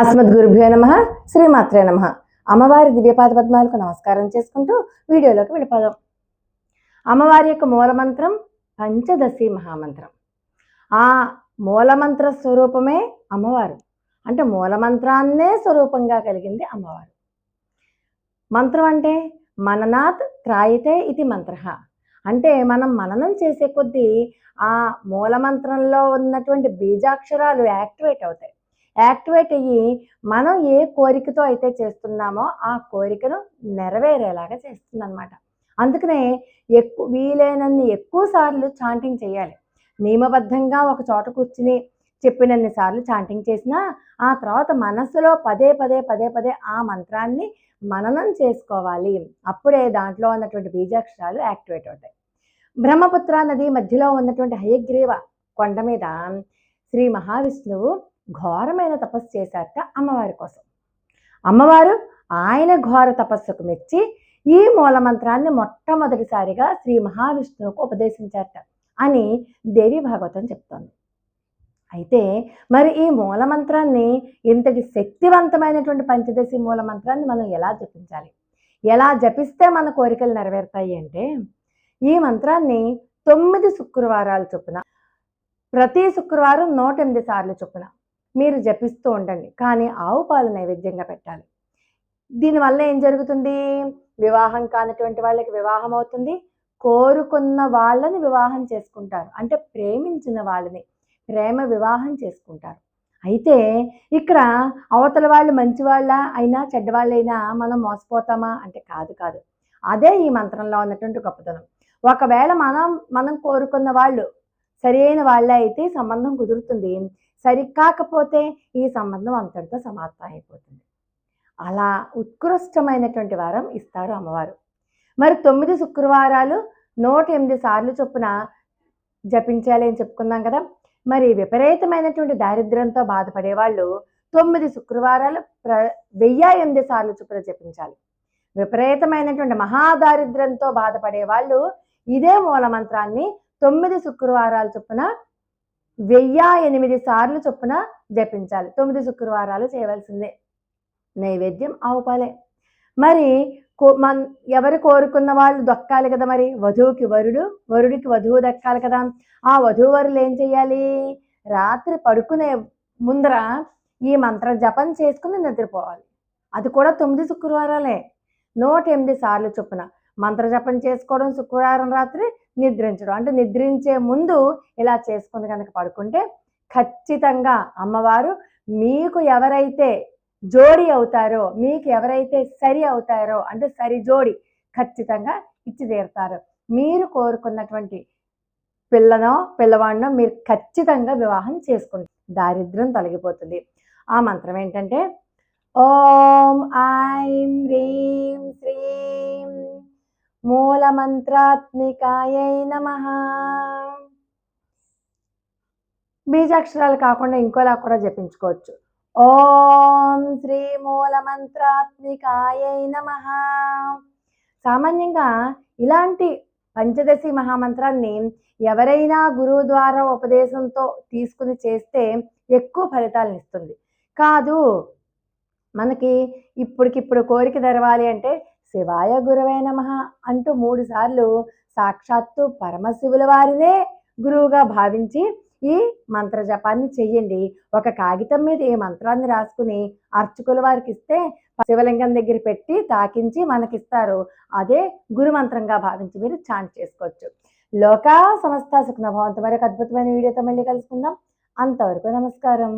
అస్మద్ గురుభ్యో నమ శ్రీమాత్రే నమ. అమ్మవారి దివ్యపాద పద్మాలకు నమస్కారం చేసుకుంటూ వీడియోలోకి వెళ్ళిపోదాం. అమ్మవారి యొక్క మూలమంత్రం పంచదశి మహామంత్రం. ఆ మూలమంత్ర స్వరూపమే అమ్మవారు. అంటే మూలమంత్రాన్నే స్వరూపంగా కలిగింది అమ్మవారు. మంత్రం అంటే మననాత్ త్రాయితే ఇది మంత్ర. అంటే మనం మననం చేసే కొద్దీ ఆ మూలమంత్రంలో ఉన్నటువంటి బీజాక్షరాలు యాక్టివేట్ అవుతాయి. యాక్టివేట్ అయ్యి మనం ఏ కోరికతో అయితే చేస్తున్నామో ఆ కోరికను నెరవేరేలాగా చేస్తుంది అనమాట అందుకనే ఎక్కువ వీలైనన్ని ఎక్కువ సార్లు చాంటింగ్ చేయాలి. నియమబద్ధంగా ఒక చోట కూర్చుని చెప్పినన్ని సార్లు చాంటింగ్ చేసినా ఆ తర్వాత మనసులో పదే పదే పదే పదే ఆ మంత్రాన్ని మననం చేసుకోవాలి. అప్పుడే దాంట్లో ఉన్నటువంటి బీజాక్షరాలు యాక్టివేట్ అవుతాయి. బ్రహ్మపుత్ర నది మధ్యలో ఉన్నటువంటి హయగ్రీవ కొండ మీద శ్రీ మహావిష్ణువు ఘోరమైన తపస్సు చేశారట అమ్మవారి కోసం. అమ్మవారు ఆయన ఘోర తపస్సుకు మెచ్చి ఈ మూలమంత్రాన్ని మొట్టమొదటిసారిగా శ్రీ మహావిష్ణువుకు ఉపదేశించారట అని దేవి భాగవతం చెప్తోంది. అయితే మరి ఈ మూలమంత్రాన్ని ఇంతటి శక్తివంతమైనటువంటి పంచదశి మూలమంత్రాన్ని మనం ఎలా జపించాలి? ఎలా జపిస్తే మన కోరికలు నెరవేరుతాయి అంటే ఈ మంత్రాన్ని తొమ్మిది శుక్రవారాలు చొప్పున ప్రతి శుక్రవారం నూట ఎనిమిది సార్లు చొప్పున మీరు జపిస్తూ ఉండండి. కానీ ఆవు పాలు నైవేద్యంగా పెట్టాలి. దీనివల్ల ఏం జరుగుతుంది? వివాహం కానటువంటి వాళ్ళకి వివాహం అవుతుంది. కోరుకున్న వాళ్ళని వివాహం చేసుకుంటారు. అంటే ప్రేమించిన వాళ్ళని ప్రేమ వివాహం చేసుకుంటారు. అయితే ఇక్కడ అవతల వాళ్ళు మంచివాళ్ళ అయినా చెడ్డవాళ్ళైనా మనం మోసపోతామా? అంటే కాదు కాదు. అదే ఈ మంత్రంలో ఉన్నటువంటి గొప్పతనం ఒకవేళ మనం మనం కోరుకున్న వాళ్ళు సరైన వాళ్ళే అయితే సంబంధం కుదురుతుంది. సరికాకపోతే ఈ సంబంధం అంతటితో సమాప్తం అయిపోతుంది. అలా ఉత్కృష్టమైనటువంటి వారం ఇస్తారు అమ్మవారు. మరి తొమ్మిది శుక్రవారాలు నూట ఎనిమిది సార్లు చొప్పున జపించాలి అని చెప్పుకున్నాం కదా! మరి విపరీతమైనటువంటి దారిద్ర్యంతో బాధపడే వాళ్ళు తొమ్మిది శుక్రవారాలు ప్ర వెయ్యి ఎనిమిది సార్లు చొప్పున జపించాలి. విపరీతమైనటువంటి మహాదారిద్ర్యంతో బాధపడే వాళ్ళు ఇదే మూలమంత్రాన్ని తొమ్మిది శుక్రవారాలు చొప్పున వెయ్యి ఎనిమిది సార్లు చొప్పున జపించాలి. తొమ్మిది శుక్రవారాలు చేయవలసిందే. నైవేద్యం ఆవుపాలే మరి మన్ ఎవరు కోరుకున్న వాళ్ళు దొక్కాలి కదా మరి? వధువుకి వరుడు వరుడికి వధువు దక్కాలి కదా. ఆ వధువరులు ఏం చేయాలి రాత్రి పడుకునే ముందర ఈ మంత్ర జపం చేసుకుని నిద్రపోవాలి. అది కూడా తొమ్మిది శుక్రవారాలే. నూట ఎనిమిది సార్లు చొప్పున. మంత్రజపం చేసుకోవడం శుక్రవారం రాత్రి నిద్రించడం. అంటే నిద్రించే ముందు ఇలా చేసుకుని కనుక పడుకుంటే ఖచ్చితంగా అమ్మవారు మీకు ఎవరైతే జోడి అవుతారో మీకు ఎవరైతే సరి అవుతారో అంటే సరి జోడి ఖచ్చితంగా ఇచ్చి తీరుతారు. మీరు కోరుకున్నటువంటి పిల్లనో పిల్లవాడినో మీరు ఖచ్చితంగా వివాహం చేసుకుంటారు. దారిద్ర్యం తొలగిపోతుంది. ఆ మంత్రం ఏంటంటే ఓం ఐం హ్రీం మూలమంత్రాత్మికాయై నమ. బీజాక్షరాలు కాకుండా ఇంకోలా కూడా జపించుకోవచ్చు. ఓం శ్రీ మూలమంత్రాత్మికాయై నమ. సామాన్యంగా ఇలాంటి పంచదశి మహామంత్రాన్ని ఎవరైనా గురువు ద్వారా ఉపదేశంతో తీసుకుని చేస్తే ఎక్కువ ఫలితాలను ఇస్తుంది. కాదు మనకి ఇప్పటికిప్పుడు కోరిక తెరవాలి అంటే శివాయ గురవే నమ అంటూ మూడుసార్లు సాక్షాత్తు పరమశివుల వారినే గురువుగా భావించి ఈ మంత్ర జపాన్ని చెయ్యండి. ఒక కాగితం మీద ఈ మంత్రాన్ని రాసుకుని అర్చకుల వారికి ఇస్తే శివలింగం దగ్గర పెట్టి తాకించి మనకిస్తారు. అదే గురు మంత్రంగా భావించి మీరు చాంట్ చేసుకోవచ్చు. లోకా సమస్త సుఖనభవంత మరొక అద్భుతమైన వీడియోతో మళ్ళీ కలుసుకుందాం. అంతవరకు నమస్కారం.